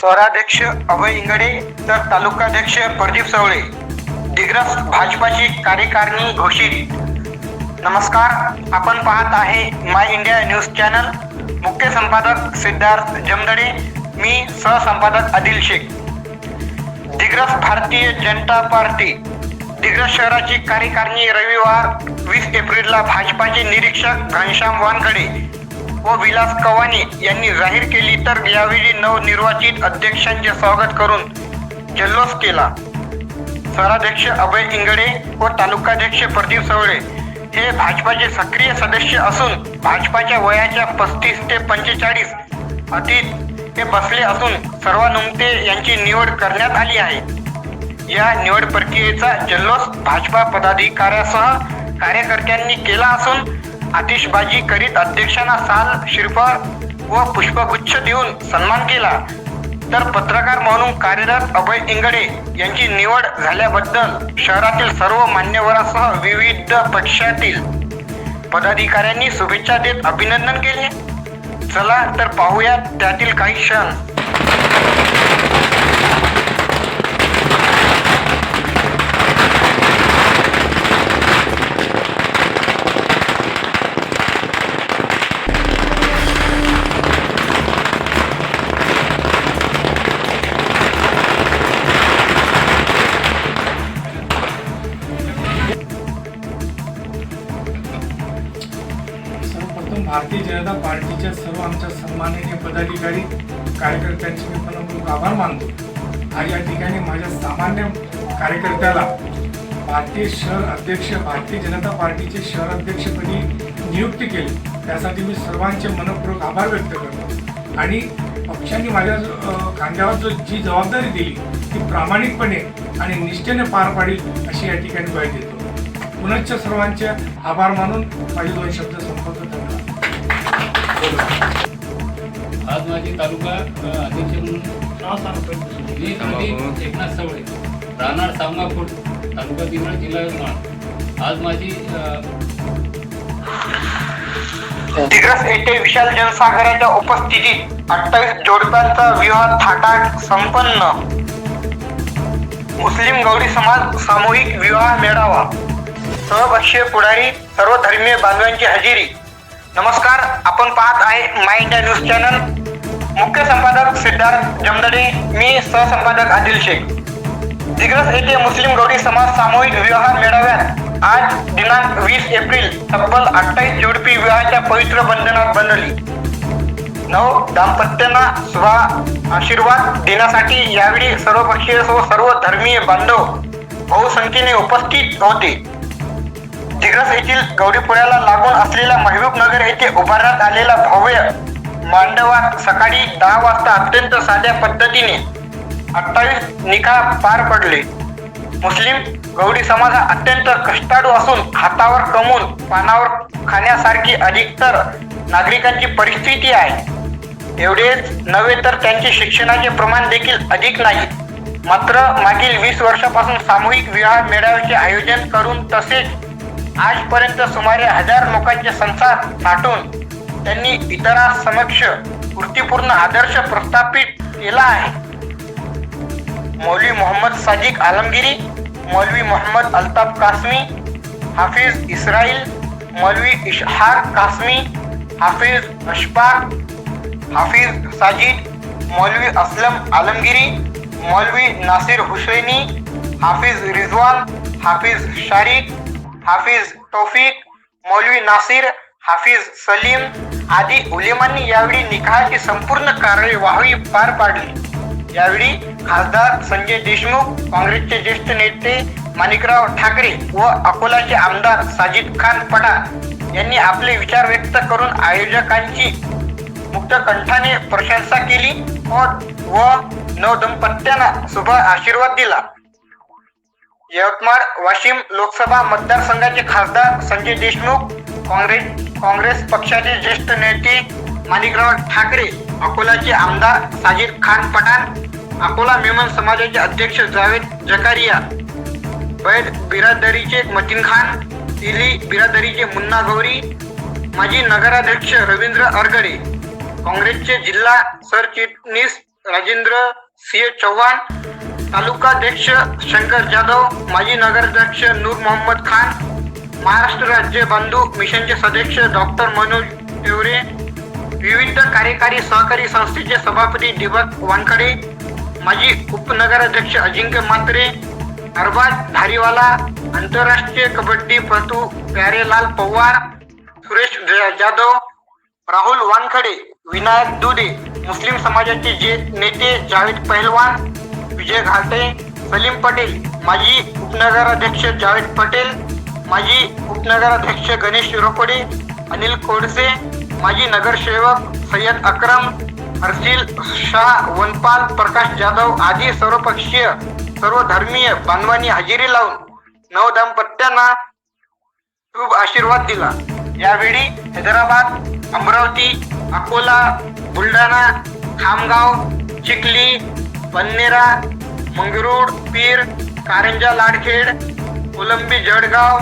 शहराध्यक्ष अभय इंगडे तर तालुकाध्यक्ष प्रदीप सवळे. दिग्रस भाजपाची कार्यकारिणी घोषित. नमस्कार आपण पाहत आहे माय इंडिया न्यूज चॅनल. मुख्य संपादक सिद्धार्थ जमदडे मी सहसंपादक आदिल शेख. दिग्रस भारतीय जनता पार्टी. दिग्रस शहराची कार्यकारिणी रविवार वीस एप्रिलला भाजपाचे निरीक्षक घनश्याम वानखडे. व विलास कवानी यांनी जाहीर केली तर यावेळी नवनिर्वाचित अध्यक्षांचे स्वागत करून जल्लोष केला. शहराध्यक्ष अभय इंगडे व तालुकाध्यक्ष प्रदीप सवळे हे भाजपाचे सक्रिय सदस्य असून भाजपाच्या वयाच्या पस्तीस ते पंचेचाळीस अतीत हे बसले असून सर्वानुमते यांची निवड करण्यात आली आहे. या निवड प्रक्रियेचा जल्लोष भाजपा पदाधिकाऱ्यासह कार्यकर्त्यांनी केला असून आतिषबाजी करीत अध्यक्षांना साल शिरफळ व पुष्पगुच्छ देऊन सन्मान केला. तर पत्रकार म्हणून कार्यरत अभय इंगडे यांची निवड झाल्याबद्दल शहरातील सर्व मान्यवरांसह विविध पक्षातील पदाधिकाऱ्यांनी शुभेच्छा देत अभिनंदन केले. चला तर पाहूया त्यातील काही क्षण. भारतीय जनता पार्टीच्या सर्व आमच्या सन्माननीय पदाधिकारी कार्यकर्त्यांचे मी मनपूर्वक आभार मानतो. आणि या ठिकाणी माझ्या सामान्य कार्यकर्त्याला भारतीय शहर अध्यक्ष भारतीय जनता पार्टीचे शहर अध्यक्षपदी नियुक्ती केली. त्यासाठी मी सर्वांचे मनपूर्वक आभार व्यक्त करतो. आणि पक्षांनी माझ्या खांद्यावर जो जी जबाबदारी दिली ती प्रामाणिकपणे आणि निष्ठेने पार पाडील अशी या ठिकाणी ग्वाही देतो. पुनश्च सर्वांचे आभार मानून माझे दोन शब्द संपवतो. आज माझी तालुका अध्यक्ष म्हणून मी पंडित एकनाथ सवळे राहणार सावंगापूर तालुका दिवळ जिल्हा यवतमाळ. आज माझी दिग्रस येथे विशाल जनसागराच्या उपस्थितीत अठ्ठावीस जोडप्यांचा विवाह थाटात संपन्न. मुस्लिम गौरी समाज सामूहिक विवाह मेळावा. सहभक्षीय पुढारी सर्व धर्मीय बांधवांची हजेरी. नमस्कार आपण पाहत आहे माय इंडिया न्यूज चॅनल मुख्य संपादक सिद्धार्थ जमदडे मी सहसंपादक आदिल शेख. दिग्रस येथे मुस्लिम गौरी समाज सामूहिक विवाह मेळाव्यात आज दिनांक वीस एप्रिल तब्बल अठ्ठावीस जोडपी विवाहाच्या पवित्र बंधनात बनली. नव दाम्पत्यांना स्वा आशीर्वाद देण्यासाठी यावेळी सर्वपक्षीय व सर्व धर्मीय बांधव बहुसंख्येने उपस्थित होते. दिग्रस येथील गौरीपुऱ्याला लागून असलेला महबूब नगर येथे उभारण्यात आलेला भव्य मांडवात सकाळी दहा वाजता अत्यंत साध्या पद्धतीने अठ्ठावीस निकाह पार पडले. मुस्लिम गौरी समाज हा अत्यंत कष्टाळू असून हातावर कमवून पानावर खाण्यासारखी अधिकतर नागरिकांची परिस्थिती आहे. एवढेच नव्हे तर त्यांचे शिक्षणाचे प्रमाण देखील अधिक नाही. मात्र मागील वीस वर्षापासून सामूहिक विवाह मेळाव्याचे आयोजन करून तसेच आजपर्यंत सुमारे हजार लोकांचे संसार थाटून त्यांनी इतरांसमक्ष वृत्तीपूर्ण आदर्श प्रस्थापित केला आहे. मौलवी मोहम्मद साजिक आलमगिरी मौलवी मोहम्मद अल्ताफ कासमी हाफिज इस्राईल मौलवी इशहार कासमी हाफिज अशफाक हाफिज साजिद मौलवी असलम आलमगिरी मौलवी नासिर हुसैनी हाफिज रिजवान हाफिज शारिक हाफिज तौफिक मौलवी नासिर हाफिज सलीम आदी उलेमांनी यावेळी निकाहाची संपूर्ण कार्यवाही पार पाडली. यावेळी खासदार संजय देशमुख काँग्रेसचे ज्येष्ठ नेते माणिकराव ठाकरे व अकोलाचे आमदार साजिद खान पठाण यांनी आपले विचार व्यक्त करून आयोजकांची मुक्त कंठाने प्रशंसा केली व व नवदंपत्यांना शुभ आशीर्वाद दिला. यवतमाळ वाशिम लोकसभा मतदारसंघाचे खासदार संजय देशमुख काँग्रेस काँग्रेस पक्षाचे ज्येष्ठ नेते माणिकराव ठाकरे अकोलाचे आमदार साजिद खान पठाण अकोला मेमन समाजाचे अध्यक्ष जावेद जकारिया वैद बिरादरीचे मतीन खान तिली बिरादरीचे मुन्ना गौरी माजी नगराध्यक्ष रवींद्र अरगडे काँग्रेसचे जिल्हा सरचिटणीस राजेंद्र सिंह चव्हाण तालुकाध्यक्ष शंकर जाधव माजी नगराध्यक्ष नूर मोहम्मद खान महाराष्ट्र राज्य बंधू मिशनचे सदस्य डॉक्टर मनोज तिवरे विविध कार्यकारी सहकारी संस्थेचे सभापती दीपक वानखडे माजी उपनगराध्यक्ष अजिंक्य मात्रे अरबाज धारीवाला आंतरराष्ट्रीय कबड्डी पटू प्यारेलाल पवार सुरेश जाधव राहुल वानखडे विनायक दुधे मुस्लिम समाजाचे जे नेते जावेद पहलवान विजय घाटे सलीम पटेल माजी उपनगराध्यक्ष जावेद पटेल माजी उपनगराध्यक्ष गणेश रोकडे अनिल कोडसे माजी नगरसेवक सय्यद अक्रम हर्षिल शाह वनपाल प्रकाश जाधव आदी सर्वपक्षीय सर्व धर्मीय बांधवांनी हजेरी लावून नवदाम्पत्यांना शुभ आशीर्वाद दिला. यावेळी हैदराबाद अमरावती अकोला बुलढाणा खामगाव चिखली पन्नेरा मंगरूड पीर कारंजा लाडखेड कोलंबी जळगाव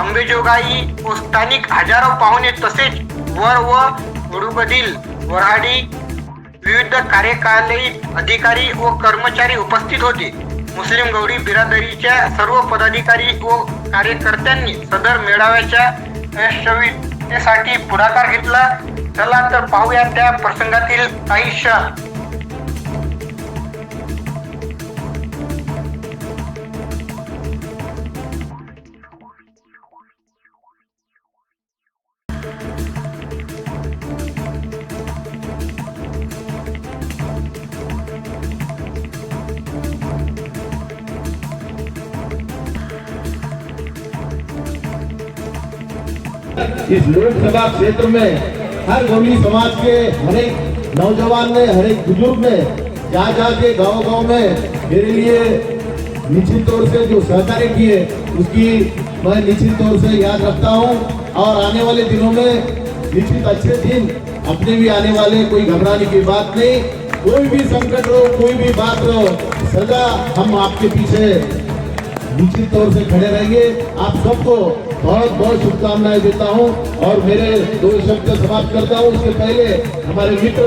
अंबेजोगाई व स्थानिक हजारो पाहुणे तसेच वर व उडुबधील वऱ्हाडी विविध कार्यकारी अधिकारी व कर्मचारी उपस्थित होते. मुस्लिम गौरी बिरादरीच्या सर्व पदाधिकारी व कार्यकर्त्यांनी सदर मेळाव्याच्या यशस्वीतेसाठी पुढाकार घेतला. चला तर पाहूया त्या प्रसंगातील काही क्षण. इस लोकसभा क्षेत्र में हर गौरी समाज के हर एक नौजवान ने हर एक बुज़ुर्ग ने जा जा के गाँव गाँव में मेरे लिए निश्चित तौर से जो सहकार्य किए, उसकी मैं निश्चित तौर से याद रखता हूँ। और आने वाले दिनों में निश्चित अच्छे दिन, अपने भी आने वाले कोई घबराने की बात नहीं। कोई भी संकट हो, कोई भी बात हो, सदा हम आपके पीछे निश्चित तौर से खड़े रहेंगे। आप सबको बहुत बहुत शुभकामनाएँ देता हूँ और मेरे दो शब्द समाप्त करता हूँ। उसके पहले हमारे मित्र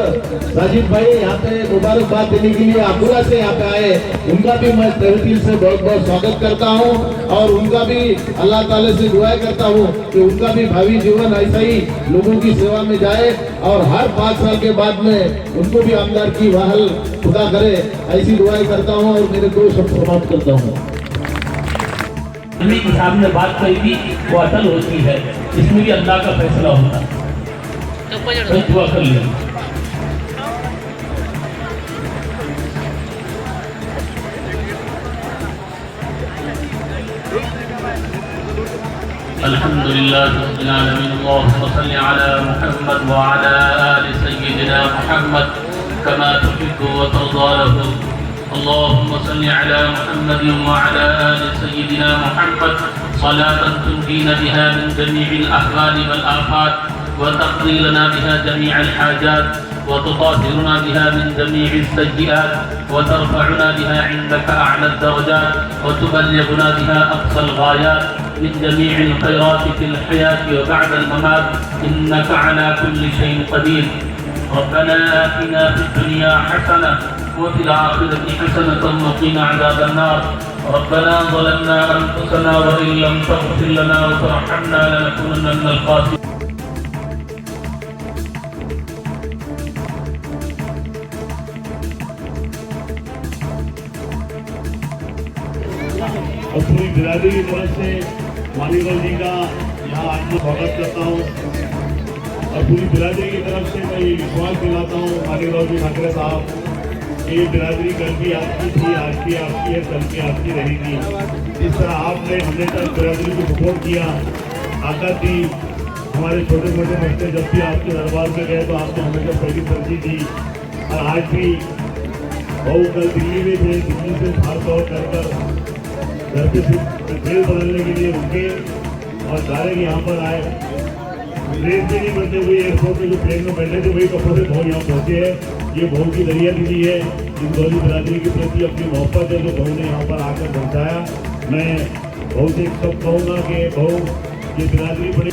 राजीव भाई यहाँ पे मुबारकबाद देने के लिए अकोला से यहाँ पे आए। उनका भी मैं तहे दिल से बहुत बहुत स्वागत करता हूँ और उनका भी अल्लाह ताला से दुआएँ करता हूँ कि उनका भी भावी जीवन ऐसा ही लोगों की सेवा में जाए और हर पाँच साल के बाद में उनको भी आमदार की बहाल खुदा करे, ऐसी दुआएँ करता हूँ और मेरे दो शब्द समाप्त करता हूँ। अली के सामने बात कही थी वो अटल होती है इसमें भी अल्लाह का फैसला होता है तो दुआ कर लिया الحمد لله رب العالمين اللهم صل على محمد وعلى آل سيدنا محمد كما تحب وترضى له اللهم صل على محمد وعلى آل سيدنا محمد. صلاة تنجينا بها من جميع الأحوال والآفات وتقضي لنا بها جميع الحاجات وتطهرنا بها من جميع السيئات وترفعنا بها عندك أعلى الدرجات وتبلغنا بها أقصى الغايات. من جميع الخيرات في الحياة وبعد الممات إنك على كل شيء قدير. ربنا آتنا في الدنيا حسنة وفي الآخرة حسنة وقنا عذاب النار ربنا ظلمنا أنفسنا وإن لم تغفر لنا وترحمنا لنكونن من الخاسرين और पूरी बिरादरी की तरफ से मालीगढ़ जी का यहाँ आज मैं स्वागत करता हूँ और पूरी बिरादरी की तरफ से मैं ये विश्वास दिलाता हूँ मालीगढ़ जी ठाकरे साहब कि ये बिरादरी कल की आपकी थी आज की आपकी है, कल की आपकी रहेगी। जिस तरह आपने हमेशा बिरादरी को सपोर्ट किया। आकर दी हमारे छोटे छोटे बच्चे, जब भी आपके दरबार में गए तो आपने हमेशा पहली तरजीह दी और आज भी बहू कल दिल्ली में थे, दिल्ली से भाग दौड़ कर कर घर फिर ट्रेन बदलने के लिए रुके और डायरेक्ट यहाँ पर आए। ट्रेन से नहीं बनते हुए एयरपोर्ट में जो ट्रेन में बैठे थे, वही कपड़ों से बहुत यहाँ पहुँचे हैं। ये बहू की दरिया दीदी है इस गौरी बिरादरी के प्रति अपनी मोहब्बत है जो बहू ने यहाँ पर आकर पहुँचाया मैं बहू से सब कहूँगा कि बहू ये बिरादरी बड़ी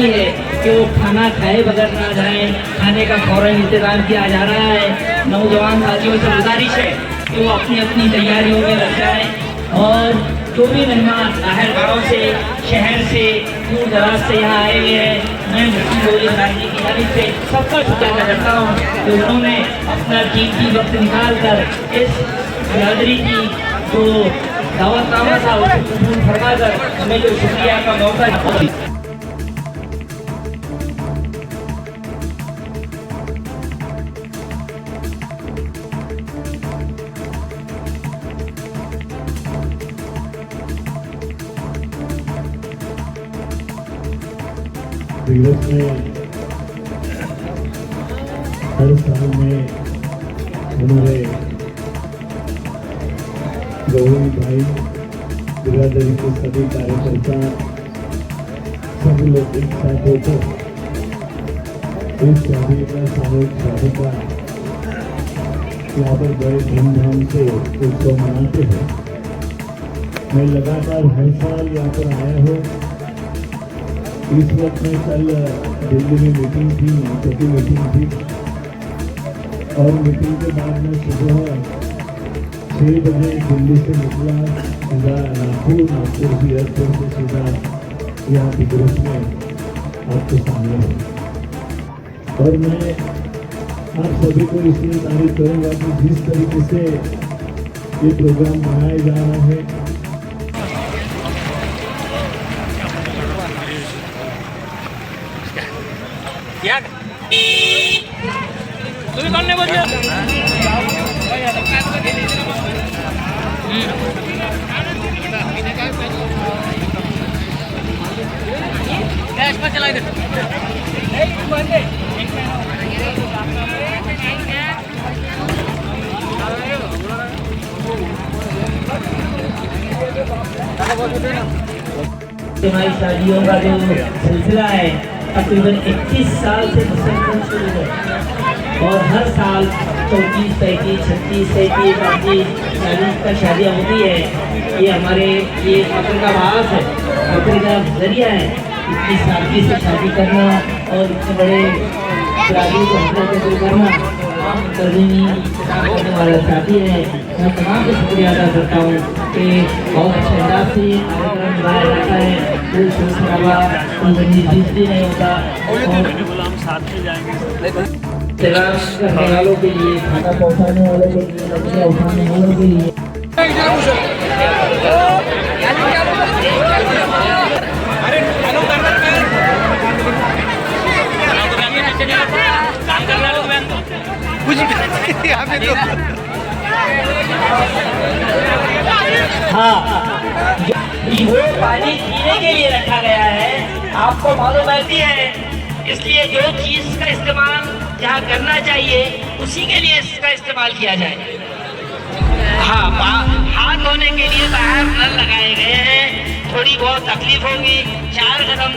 की है कि वो खाना खाए बगैर ना जाए। खाने का फ़ौरन इंतज़ाम किया जा रहा है। नौजवान साथियों से गुजारिश है कि वो अपनी अपनी तैयारियों में लग जाए और जो भी मेहमान बाहर गाँव से, शहर से, दूर दराज से यहाँ आए हुए हैं, मैं मुस्लिम बोली की जानी से सबका शुक्रिया करता हूँ कि उन्होंने अपना कीमती वक्त निकाल कर इस बिरादरी की जो दावतनामा था, उसे कबूल फरमा कर हमें जो शुक्रिया का मौका दिवस में हर साल में हमारे गौरी भाई बिरादरी के सभी कार्यकर्ता सभी लोग एक साथ होकर इस शादी का सामूहिक शादी का यहाँ पर बड़े धूमधाम से उत्सव मनाते हैं मैं लगातार हर साल यहाँ पर आया हूँ इस वक्त में कल दिल्ली में मीटिंग थी छोटी मीटिंग थी। और मीटिंग के बाद में सुबह छः बजे दिल्ली से निकला, सीधा नागपुर नागपुर से एयरपोर्ट से सीधा यहाँ की ग्रुप में आपके सामने हूँ और मैं आप सभी को इसलिए तारीफ़ करूँगा कि जिस तरीके से ये प्रोग्राम बनाया जा रहा है हमारी शादियों का जो सिलसिला है तकरीबन 21 साल से मुसलसल शुरू है। और हर साल चौंतीस, पैंतीस, छत्तीस सैंतीस पैंतीस चालीस तक शादियाँ होती है। ये हमारे, ये फक्र का भास है फक्र का ज़रिया है। इतनी सादगी से शादी करना और इतने बड़े शादी को हज़रत कबूल करना। वाला साथी है, मैं तमाम को शुक्रिया अदा करता हूँ कि बहुत अच्छे अंदाज से कार्यक्रम निभाया जाता है। तलाश करने वालों के लिए खाना पहुँचाने वालों के लिए लड़कियाँ उठाने वालों के लिए हाँ। पानी पीने के लिए रखा गया है। आपको मालूम रहती है। इसलिए जो चीज़ का इस्तेमाल जहाँ करना चाहिए, उसी के लिए इसका इस्तेमाल किया जाए। हाँ हाथ धोने के लिए बाहर नल लगाए गए हैं। थोड़ी बहुत तकलीफ़ होगी। चार कदम